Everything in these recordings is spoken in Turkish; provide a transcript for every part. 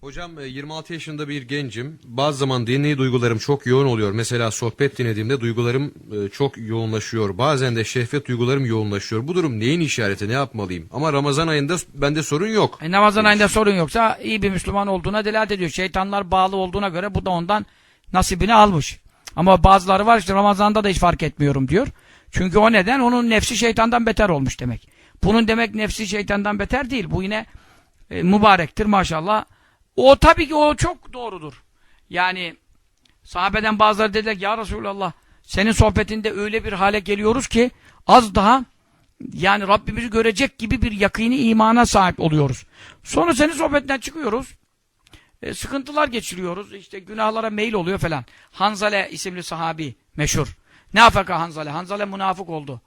Hocam e, 26 yaşında bir gencim. Bazı zaman dinleyi duygularım çok yoğun oluyor. Mesela sohbet dinlediğimde duygularım e, çok yoğunlaşıyor. Bazen de şehvet duygularım yoğunlaşıyor. Bu durum neyin işareti? Ne yapmalıyım? Ama Ramazan ayında bende sorun yok. E, Ramazan ayında sorun yoksa iyi bir Müslüman olduğuna delalet ediyor. Şeytanlar bağlı olduğuna göre bu da ondan nasibini almış. Ama bazıları var işte Ramazan'da da hiç fark etmiyorum diyor. Çünkü o neden? Onun nefsi şeytandan beter olmuş demek. Bunun demek nefsi şeytandan beter değil. Bu yine e, mübarektir maşallah. O tabii ki o çok doğrudur. Yani sahabeden bazıları dediler ya Resulallah senin sohbetinde öyle bir hale geliyoruz ki az daha yani Rabbimizi görecek gibi bir yakini imana sahip oluyoruz. Sonra senin sohbetinden çıkıyoruz. E, sıkıntılar geçiriyoruz. İşte günahlara meyil oluyor falan. Hanzale isimli sahabi meşhur. Ne afaka Hanzale? Hanzale münafık oldu.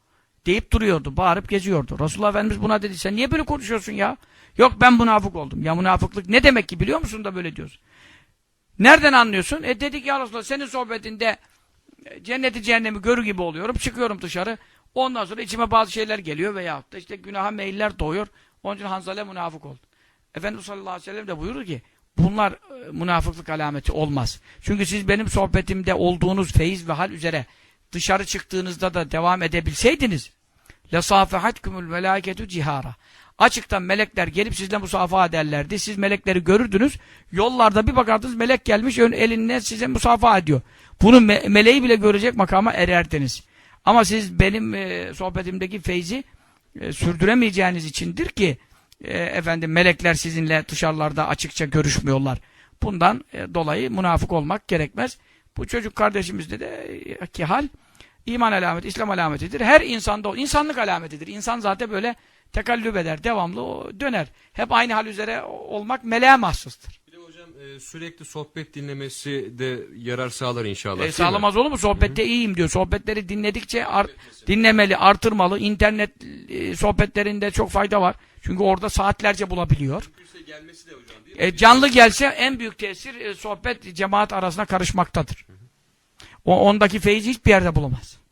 Deyip duruyordu. Bağırıp geziyordu. Resulullah Efendimiz buna dedi. Sen niye böyle konuşuyorsun ya? Yok ben münafık oldum. Ya münafıklık ne demek ki biliyor musun da böyle diyorsun. Nereden anlıyorsun? E dedik ya Resulullah senin sohbetinde e, cenneti cehennemi görür gibi oluyorum. Çıkıyorum dışarı. Ondan sonra içime bazı şeyler geliyor veyahut da işte günaha meyiller doğuyor. Onun için Hanzale münafık oldu. Efendimiz sallallahu aleyhi ve sellem de buyurur ki bunlar e, münafıklık alameti olmaz. Çünkü siz benim sohbetimde olduğunuz feyiz ve hal üzere dışarı çıktığınızda da devam edebilseydiniz لَصَافَحَتْكُمُ الْمَلَائِكَةُ cihara. Açıktan melekler gelip sizle musafaha ederlerdi. Siz melekleri görürdünüz. Yollarda bir bakardınız melek gelmiş ön elinle size musafaha ediyor. Bunu me- meleği bile görecek makama ererdiniz. Ama siz benim e, sohbetimdeki feyzi e, sürdüremeyeceğiniz içindir ki e, efendim melekler sizinle dışarılarda açıkça görüşmüyorlar. Bundan e, dolayı münafık olmak gerekmez. Bu çocuk kardeşimizde de e, ki hal iman alameti, İslam alametidir. Her insanda o insanlık alametidir. İnsan zaten böyle tekallüp eder, devamlı döner. Hep aynı hal üzere olmak meleğe mahsustur. Bir de hocam e, sürekli sohbet dinlemesi de yarar sağlar inşallah. E, sağlamaz olur mu? Sohbette iyiyim diyor. Sohbetleri dinledikçe ar- dinlemeli, artırmalı. İnternet e, sohbetlerinde çok fayda var. Çünkü orada saatlerce bulabiliyor. Mümkünse gelmesi de hocam değil mi? E, canlı gelse en büyük tesir e, sohbet cemaat arasına karışmaktadır. O ondaki feyzi hiçbir yerde bulamaz.